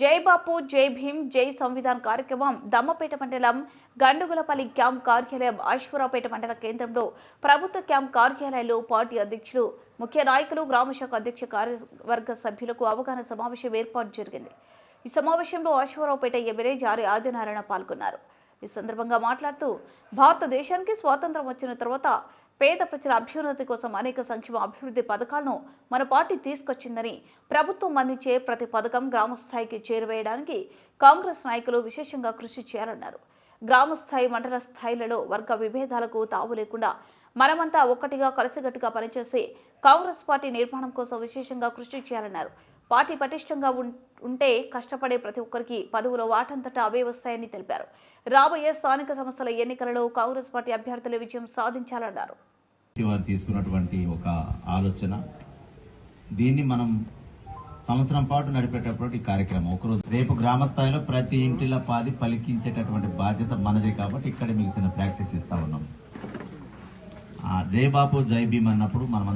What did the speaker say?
జై బాపు జై భీమ్ జై సంవిధాన్ కార్యక్రమం దమ్మపేట మండలం గండుగులపల్లి క్యాంప్ కార్యాలయం ఆశ్వరావుపేట మండల కేంద్రంలో ప్రభుత్వ క్యాంప్ కార్యాలయంలో పార్టీ అధ్యక్షులు ముఖ్య నాయకులు గ్రామశాఖ అధ్యక్ష కార్యవర్గ సభ్యులకు అవగాహన సమావేశం ఏర్పాటు జరిగింది. ఈ సమావేశంలో ఆశ్వరావుపేట ఎమ్మెల్యే జారి ఆదినారాయణ పాల్గొన్నారు. ఈ సందర్భంగా మాట్లాడుతూ భారతదేశానికి స్వాతంత్రం వచ్చిన తర్వాత పేద ప్రజల అభ్యున్నతి కోసం అనేక సంక్షేమ అభివృద్ధి పథకాలను మన పార్టీ తీసుకొచ్చిందని ప్రభుత్వం అందించే ప్రతి పథకం గ్రామస్థాయికి చేరువేయడానికి కాంగ్రెస్ నాయకులు విశేషంగా కృషి చేయాలన్నారు. గ్రామస్థాయి మండల స్థాయిలలో వర్గ విభేదాలకు తావు లేకుండా మనమంతా ఒక్కటిగా కలిసిగట్టుగా పనిచేసి కాంగ్రెస్ పార్టీ నిర్మాణం కోసం విశేషంగా కృషి చేయాలన్నారు. పార్టీ పటిష్టంగా ఉంటే కష్టపడే ప్రతి ఒక్కరికి పదవుల వాటంతటా అవే వస్తాయని తెలిపారు. రాబోయే స్థానిక సంస్థల ఎన్నికలలో కాంగ్రెస్ పార్టీ అభ్యర్థుల విజయం సాధించాలన్నారు. తీసుకున్నటువంటి ఒక ఆలోచన. దీన్ని మనం సంవత్సరం పాటు నడిపేటప్పుడు ఈ కార్యక్రమం. ఒకరోజు రేపు గ్రామ స్థాయిలో ప్రతి ఇంటిలో పాది పలికించేటటువంటి బాధ్యత మనదే కాబట్టి ఇక్కడ మీకు చిన్న ప్రాక్టీస్ ఇస్తా ఉన్నాం. ఆ జై బాపు జై భీమ్ అన్నప్పుడు మనం